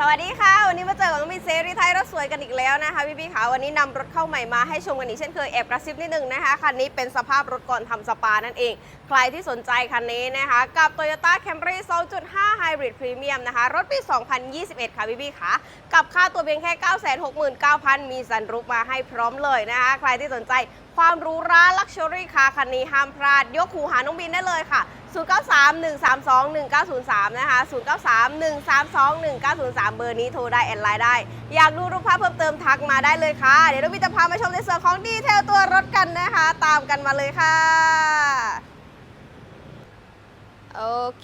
สวัสดีค่ะ วันนี้มาเจอกับน้องมีเซรีไทยรถสวยกันอีกแล้วนะคะพี่พี่ๆค่ะวันนี้นำรถเข้าใหม่มาให้ชมกันอีกเช่นเคยแอบกระซิบนิดนึงนะคะคันนี้เป็นสภาพรถก่อนทำสปานั่นเอง ใครที่สนใจคันนี้นะคะ กับ Toyota Camry 2.5 Hybrid Premium นะคะ รถปี 2021 ค่ะพี่พี่ๆค่ะกับค่าตัวเพียงแค่ 969,000 มีสันรูปมาให้พร้อมเลยนะคะ ใครที่สนใจ ความรู้ร้านลักชัวรี่คาคันนี้ห้ามพลาด ยกหูหาน้องบินได้เลยค่ะ 0931321903 นะคะ 0931321903 เบอร์นี้โทรได้แอดไลน์ได้ อยากดูรูปภาพเพิ่มเติมทักมาได้เลยค่ะ เดี๋ยวเราจะพามาชมในส่วนของดีเทลตัวรถกันนะคะ ตามกันมาเลยค่ะ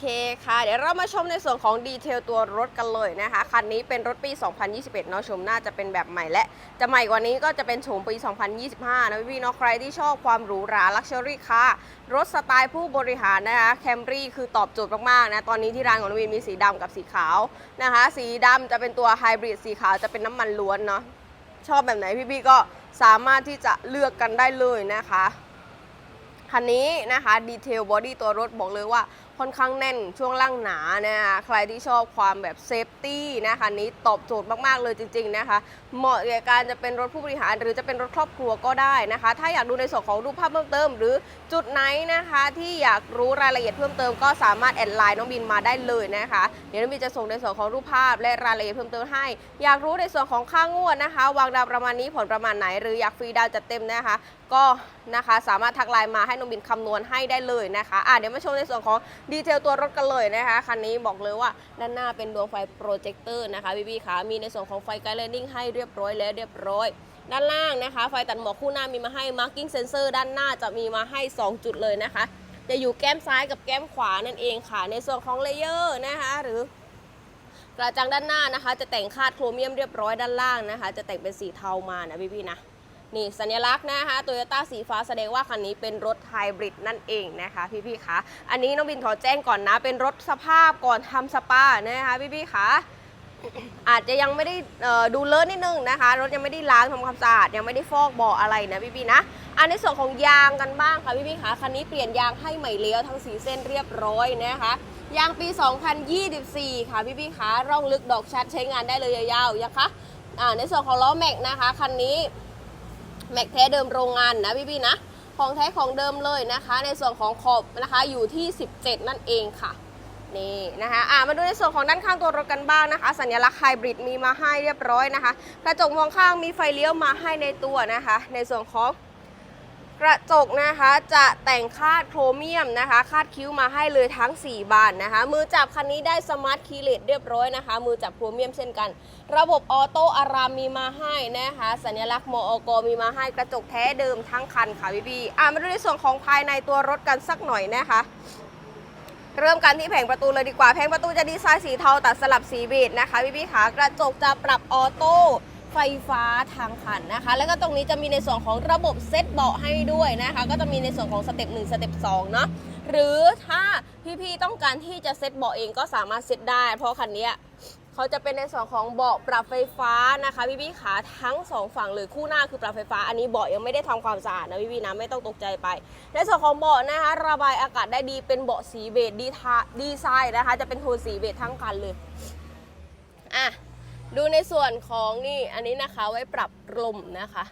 เคค่ะ เดี๋ยวเรามาชมในส่วนของดีเทลตัวรถกันเลยนะคะ คันนี้เป็นรถปี 2021 เนาะชมน่าจะเป็นแบบใหม่และ จะใหม่กว่านี้ก็จะเป็นโฉมปี 2025 นะพี่ๆเนาะใครที่ชอบความหรูหราลักชัวรี่ค่ะ รถสไตล์ผู้บริหารนะคะแคมรี่คือตอบโจทย์มากๆนะ ตอนนี้ที่ร้านของนวินมีสีดำกับสีขาวนะคะ สีดำจะเป็นตัวไฮบริดสีขาวจะเป็นน้ำมันล้วนเนาะชอบแบบไหนพี่ๆก็สามารถที่จะเลือกกันได้เลยนะคะคันนี้นะคะดีเทลบอดี้ตัวรถบอกเลยว่า ค่อนข้างแน่นช่วงล่างหนานะคะใครที่ชอบความแบบเซฟตี้นะคะนี้ตอบโจทย์มากๆเลยจริง ๆนะคะ เหมาะแก่การจะเป็นรถผู้บริหารหรือจะเป็นรถครอบครัวก็ได้นะคะ ถ้าอยากดูในส่วนของรูปภาพเพิ่มเติม หรือจุดไหนนะคะที่อยากรู้รายละเอียดเพิ่มเติมก็สามารถแอดไลน์น้องบินมาได้เลยนะคะ เดี๋ยวน้องบินจะส่งในส่วนของรูปภาพและรายละเอียดเพิ่มเติมให้ อยากรู้ในส่วนของค่างวดนะคะ วางดาวประมาณนี้ผลประมาณไหน หรืออยากฟรีดาวจัดเต็มนะคะ ก็นะคะสามารถทักไลน์มาให้น้องบินคำนวณให้ได้เลยนะคะอะเดี๋ยวมาชมในส่วนของดีเทลตัวรถกันเลยนะคะ คันนี้บอกเลยว่าด้านหน้าเป็นดวงไฟโปรเจคเตอร์นะคะพี่พี่ๆขามีในส่วนของไฟไกด์ไลนิ่งให้เรียบร้อยแล้วเรียบร้อยด้านล่างนะคะ ไฟตัดหมอกคู่หน้ามีมาให้ marking sensor ด้านหน้าจะมีมาให้ 2 จุดเลยนะคะ จะอยู่แก้มซ้ายกับแก้มขวานั่นเองค่ะ ในส่วนของเลเยอร์นะคะ หรือกระจังด้านหน้านะคะ จะแต่งคาดโครเมียมเรียบร้อยด้านล่างนะคะ จะแต่งเป็นสีเทามานะพี่ๆนะ นี่สัญลักษณ์นะคะโตโยต้าสีฟ้าแสดงว่าคันนี้เป็นรถไฮบริดนั่นเองนะคะพี่ๆคะอันนี้น้องบินขอแจ้งก่อนนะ เป็นรถสภาพก่อนทำสปานะคะพี่ๆคะอาจจะยังไม่ได้ดูเลอะนิดนึงนะคะ รถยังไม่ได้ล้างทำความสะอาดยังไม่ได้ฟอกเบาะอะไรนะพี่ๆนะอันในส่วนของยางกันบ้างค่ะพี่ๆคะคันนี้เปลี่ยนยางให้ใหม่แล้วทั้งสีเส้นเรียบร้อยนะคะยางปี 2024 ค่ะพี่ๆคะร่องลึกดอกชัดใช้งานได้เลยยาวๆนะคะในส่วนของล้อแม็กนะคะคันนี้ แม็กแท้เดิมโรงงานนะพี่ๆนะ ของแท้ของเดิมเลยนะคะ ในส่วนของขอบนะคะอยู่ที่ 17 นั่นเองค่ะนี่นะคะอ่ามาดูในส่วนของด้านข้างตัวรถกันบ้างนะคะ สัญลักษณ์ไฮบริดมีมาให้เรียบร้อยนะคะ กระจกมองข้างมีไฟเลี้ยวมาให้ในตัวนะคะ ในส่วนของ กระจกนะคะจะแต่งคาดโครเมียมนะคะ คาดคิ้วมาให้เลยทั้ง 4 บานนะคะ มือจับคันนี้ได้สมาร์ทคีย์เลสเรียบร้อยนะคะ มือจับโครเมียมเช่นกัน ระบบออโต้อารามมีมาให้นะคะ สัญลักษณ์มอกมีมาให้กระจกแท้เดิมทั้งคันค่ะพี่พี่อ่ามาดูในส่วนของภายในตัวรถกันสักหน่อยนะคะเริ่มกันที่แผงประตูเลยดีกว่า แผงประตูจะดีไซน์สีเทาตัดสลับสีเบจนะคะพี่พี่ขากระจกจะปรับออโต้ ไฟฟ้าทางคันนะคะ แล้วก็ตรงนี้จะมีในส่วนของระบบเซตเบาะให้ด้วยนะคะ ก็จะมีในส่วนของสเต็ป1สเต็ป2เนาะหรือถ้าพี่ๆต้องการที่จะเซตเบาะเองก็สามารถเซตได้ เพราะคันนี้เขาจะเป็นในส่วนของเบาะปรับไฟฟ้านะคะพี่พี่ขาทั้งสองฝั่งเลยคู่หน้าคือปรับไฟฟ้าอันนี้เบาะยังไม่ได้ทำความสะอาดนะพี่พี่นะไม่ต้องตกใจไป ในส่วนของเบาะนะคะระบายอากาศได้ดีเป็นเบาะสีเบจดีทาดีไซน์นะคะ จะเป็นโทนสีเบจทั้งคันเลยอะ ดูในส่วนของนี่อันนี้นะคะไว้ปรับลมนะคะ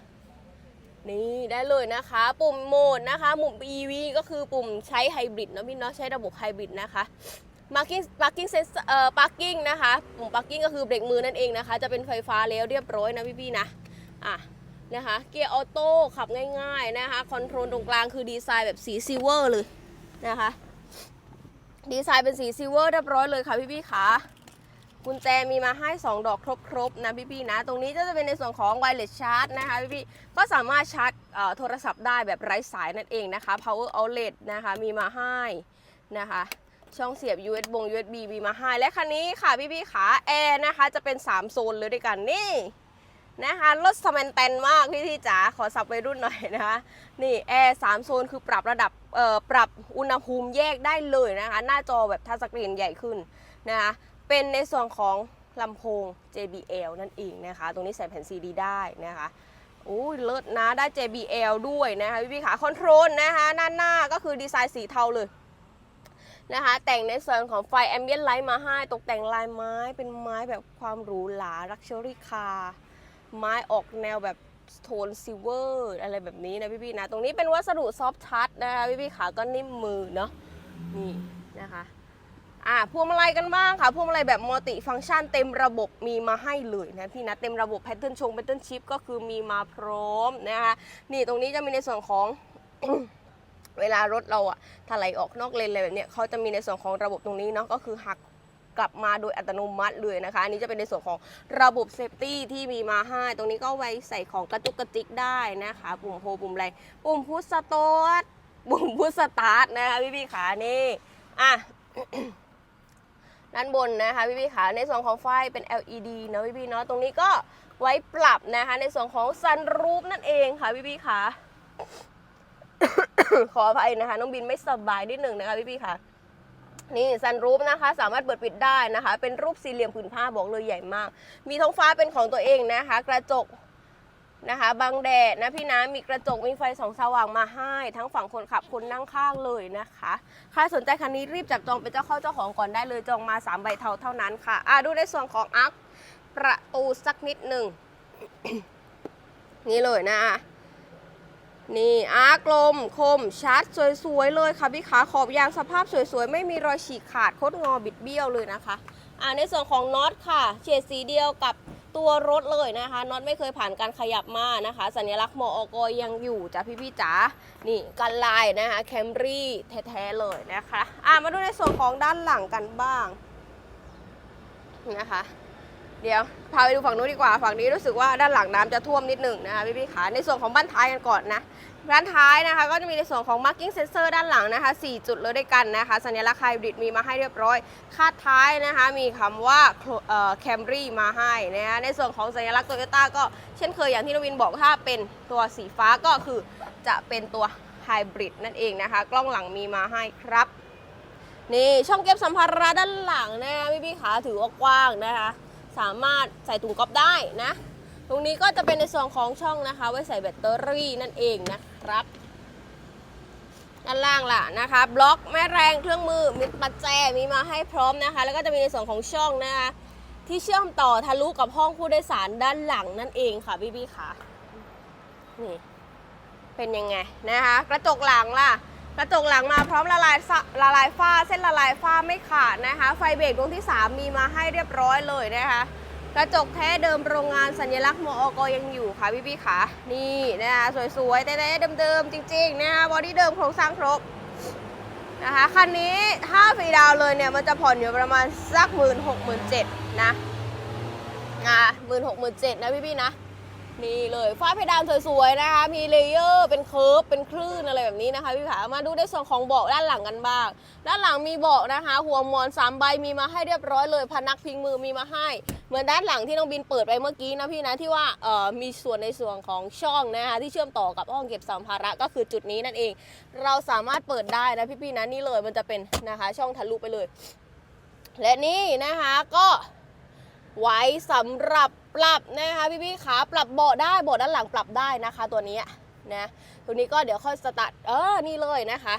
นี่ได้เลยนะคะ ปุ่มโหมดนะคะปุ่ม EV ก็คือปุ่มใช้ไฮบริดเนาะพี่เนาะใช้ระบบไฮบริดนะคะ parking parking sensor เอ่อ parking นะคะปุ่ม parking ก็คือเบรกมือนั่นเองนะคะ จะเป็นไฟฟ้าแล้วเรียบร้อยนะพี่ๆนะอะนะคะเกียร์ออโต้ขับง่ายๆนะคะคอนโทรลตรงกลางคือดีไซน์แบบสีซิลเวอร์เลยนะคะดีไซน์เป็นสีซิลเวอร์เรียบร้อยเลยค่ะพี่ๆค่ะ กุญแจมีมาให้ 2 ดอกครบๆนะพี่ๆนะ ตรงนี้ก็จะเป็นในส่วนของ wireless charge นะคะพี่ๆก็สามารถชาร์จโทรศัพท์ได้แบบไร้สายนั่นเองนะคะ power outlet นะคะมีมาให้นะคะช่องเสียบ USB บง USB มีมาให้ และคันนี้ค่ะพี่ๆขาแอร์นะคะจะเป็น 3 โซนเลยด้วยกันนี่นะคะรถสแมนแตนมากพี่ที่จ๋าขอสับไปรุ่นหน่อยนะคะนี่แอร์สามโซนคือปรับระดับปรับอุณหภูมิแยกได้เลยนะคะ หน้าจอแบบทัชสกรีนใหญ่ขึ้นนะคะ เป็นในส่วนของลำโพง JBL นั่นเองนะคะ ตรงนี้ใส่แผ่นซีดีได้นะคะโอ้ยเลิศนะ ได้ JBL ด้วยนะคะพี่พี่ขาคอนโทรลนะคะด้านหน้าก็คือดีไซน์สีเทาเลยนะคะแต่งในส่วนของไฟแอมเบียนไลท์มาให้ ตกแต่งลายไม้เป็นไม้แบบความหรูหราลักชัวรี่คาร์ไม้ออกแนวแบบโทนซิลเวอร์อะไรแบบนี้นะพี่ๆนะ ตรงนี้เป็นวัสดุซอฟท์ทัชนะคะพี่ๆขาก็นิ่มมือเนาะนี่นะคะ อ่าพวงมาลัยกันบ้างค่ะพวงมาลัยแบบมัลติฟังก์ชันเต็มระบบมีมาให้เลยนะพี่นะเต็มระบบแพทเทิร์นชงแพทเทิร์นชิปก็คือมีมาพร้อมนะคะนี่ตรงนี้จะมีในส่วนของเวลารถเราอะถลายออกนอกเลนอะไรแบบเนี้ยเขาจะมีในส่วนของระบบตรงนี้เนาะก็คือหักกลับมาโดยอัตโนมัติเลยนะคะ อันนี้จะเป็นในส่วนของระบบเซฟตี้ที่มีมาให้ ตรงนี้ก็ไว้ใส่ของกระจุกกระจิกได้นะคะ ปุ่มโฮปุ่มอะไร ปุ่มพุชสตาร์ทปุ่มพุชสตาร์ทนะคะพี่พี่ๆขานี่ อะ ด้านบนนะคะพี่พี่ขาในส่วนของไฟเป็น LED นะพี่พี่เนาะตรงนี้ก็ไว้ปรับนะคะในส่วนของซันรูฟนั่นเองค่ะพี่พี่ขาขออภัยนะคะน้องบินไม่สบายนิดหนึ่งนะคะพี่พี่ค่ะนี่ซันรูฟนะคะ สามารถเปิดปิดได้นะคะ เป็นรูปสี่เหลี่ยมผืนผ้าบอกเลยใหญ่มาก มีท้องฟ้าเป็นของตัวเองนะคะ กระจก นะคะบังแดดนะพี่นะมีกระจกมีไฟสองสว่างมาให้ ทั้งฝั่งคนขับคนนั่งข้างเลยนะคะใครสนใจคันนี้รีบจับจองเป็นเจ้าเข้าเจ้าของก่อนได้เลยจองมา 3 ใบเท่าเท่านั้นค่ะอะดูในส่วนของอัพประตูสักนิดหนึ่งนี่เลยนะนี่อาร์กลม คม ชัด สวย ๆ เลยค่ะพี่ขาขอบยางสภาพสวย ๆ ไม่มีรอยฉีกขาดโคตรงอบิดเบี้ยวเลยนะคะ อ่าในส่วนของน็อตค่ะ เฉดสีเดียวกับ ตัวรถเลยนะคะน็อตไม่เคยผ่านการขยับมานะคะ สัญลักษณ์มอกยังอยู่จ้ะพี่ๆจ๋านี่กันลายนะคะแคมรี่แท้ๆเลยนะคะอ่ามาดูในส่วนของด้านหลังกันบ้างนะคะ เดี๋ยวพาไปดูฝั่งนู้นดีกว่า ฝั่งนี้รู้สึกว่าด้านหลังน้ำจะท่วมนิดหนึ่งนะคะพี่ๆขาในส่วนของบ้านท้ายกันก่อนนะ บ้านท้ายนะคะก็จะมีในส่วนของ marking sensor ด้านหลังนะคะ 4 จุดเลยด้วยกันนะคะ สัญลักษณ์ไฮบริดมีมาให้เรียบร้อย คาดท้ายนะคะ มีคำว่าแคมรี่มาให้นะคะในส่วนของสัญลักษณ์โตโยต้าก็เช่นเคยอย่างที่นวินบอกถ้าเป็นตัวสีฟ้าก็คือจะเป็นตัวไฮบริดนั่นเองนะคะ กล้องหลังมีมาให้ครับ นี่ช่องเก็บสัมภาระด้านหลังนะคะพี่ๆขาถือว่ากว้างนะคะ สามารถใส่ถุงก๊อฟได้นะ ตรงนี้ก็จะเป็นในส่วนของช่องนะคะ ไว้ใส่แบตเตอรี่นั่นเองนะครับด้านล่างล่ะนะคะบล็อกแม่แรงเครื่องมือมีปัจแจมีมาให้พร้อมนะคะ แล้วก็จะมีในส่วนของช่องนะคะ ที่เชื่อมต่อทะลุกับห้องผู้โดยสารด้านหลังนั่นเองค่ะพี่พี่ๆค่ะนี่เป็นยังไงนะคะ กระจกหลังล่ะ กระจกหลังมาพร้อมละลายละลายฝ้า เส้นละลายฝ้าไม่ขาดนะคะ ไฟเบรกดวงที่ 3 มีมาให้เรียบร้อยเลยนะคะ กระจกแท้เดิมโรงงานสัญลักษณ์มอกยังอยู่ค่ะพี่พี่ๆค่ะนี่นะคะสวยๆแต่ๆเดิมๆจริงๆนะคะบอดี้เดิมโครงสร้างครบนะคะคันนี้ถ้าฟรีดาวเลยเนี่ยมันจะผ่อนอยู่ประมาณสักหมื่นหกหมื่นเจ็ดนะอ่าหมื่นหกหมื่นเจ็ดนะพี่พี่ๆนะ นี่เลยฝ้าเพดานสวยๆนะคะ มีเลเยอร์เป็นเคิร์ฟเป็นคลื่นอะไรแบบนี้นะคะพี่ขามาดูในส่วนของเบาะด้านหลังกันบ้าง ด้านหลังมีเบาะนะคะ หัวหมอนสามใบมีมาให้เรียบร้อยเลยพนักพิงมือมีมาให้ เหมือนด้านหลังที่น้องบินเปิดไปเมื่อกี้นะพี่นะที่ว่าเอ่อมีส่วนในส่วนของช่องนะคะที่เชื่อมต่อกับห้องเก็บสัมภาระก็คือจุดนี้นั่นเอง เราสามารถเปิดได้นะพี่ๆนะนี่เลยมันจะเป็นนะคะช่องทะลุไปเลย และนี่นะคะก็ ไว้สำหรับปรับนะคะพี่พี่ๆขาปรับเบาะได้เบาะด้านหลังปรับได้นะคะ ตัวนี้นะตัวนี้ก็เดี๋ยวค่อยสตาร์ทเออนี่เลยนะคะ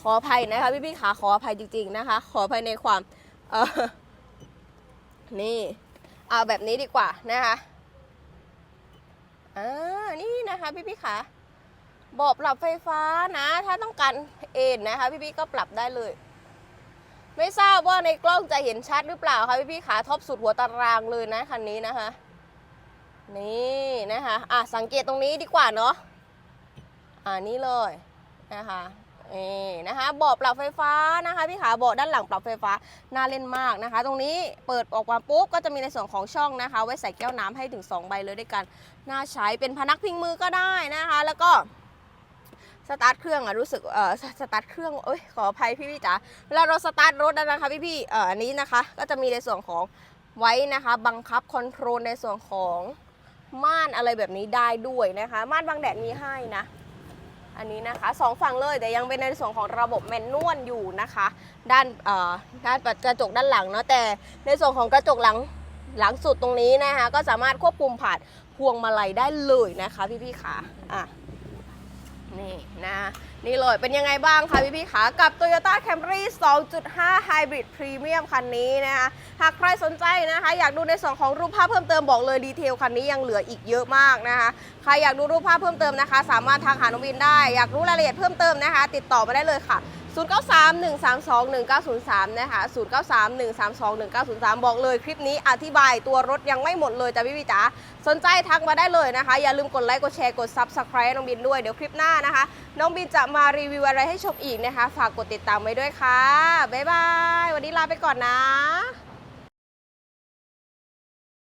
ขออภัยนะคะพี่พี่ๆขาขออภัยจริง ๆนะคะ ขออภัยในความเออนี่เอาแบบนี้ดีกว่านะคะอ่านี่นะคะพี่พี่ๆขาเบาะปรับไฟฟ้านะ ถ้าต้องการเอ็นนะคะ พี่พี่ๆก็ปรับได้เลย ไม่ทราบว่าในกล้องจะเห็นชัดหรือเปล่าคะพี่พี่ขาท็อปสุดหัวตารางเลยนะคันนี้นะคะ นี่นะคะอะสังเกตตรงนี้ดีกว่าเนาะอ่านี่เลยนะคะนี่นะคะเบาะปรับไฟฟ้านะคะพี่ขาเบาะด้านหลังปรับไฟฟ้าน่าเล่นมากนะคะ ตรงนี้เปิดออกมาปุ๊บก็จะมีในส่วนของช่องนะคะ ไว้ใส่แก้วน้ำให้ถึง 2 ใบเลยด้วยกัน น่าใช้เป็นพนักพิงมือก็ได้นะคะ แล้วก็ สตาร์ทเครื่องอะรู้สึกเอ่อสตาร์ทเครื่องเอ้ยขออภัยพี่พี่จ๋าเวลาเราสตาร์ทรถนะคะพี่พี่เอ่ออันนี้นะคะ ก็จะมีในส่วนของไว้นะคะ บังคับคอนโทรลในส่วนของม่านอะไรแบบนี้ได้ด้วยนะคะ ม่านบังแดดมีให้นะ อันนี้นะคะสองฝั่งเลยแต่ยังเป็นในส่วนของระบบแมนนวลอยู่นะคะ ด้านเอ่อด้านกระจกด้านหลังเนาะแต่ในส่วนของกระจกหลังหลังสุดตรงนี้นะคะ ก็สามารถควบคุมผ่านพวงมาลัยได้เลยนะคะพี่พี่ขาอะ นี่นะนี่เลยเป็นยังไงบ้างคะพี่พี่ๆขากับ Toyota Camry 2.5 Hybrid Premium คันนี้นะคะหากใครสนใจนะคะ อยากดูในส่วนของรูปภาพเพิ่มเติมบอกเลยดีเทลคันนี้ยังเหลืออีกเยอะมากนะคะใครอยากดูรูปภาพเพิ่มเติมนะคะ สามารถทางหานวินได้ อยากรู้รายละเอียดเพิ่มเติมนะคะ ติดต่อมาได้เลยค่ะ 0931321903 นะคะ 0931321903 บอกเลยคลิปนี้อธิบายตัวรถยังไม่หมดเลยจ้ะพี่พี่จ๋า สนใจทักมาได้เลยนะคะ อย่าลืมกดไลค์ กดแชร์ กด Subscribe น้องบินด้วย เดี๋ยวคลิปหน้านะคะ น้องบินจะมารีวิวอะไรให้ชมอีกนะคะ ฝากกดติดตามไว้ด้วยค่ะ บ๊ายบาย วันนี้ลาไปก่อนนะ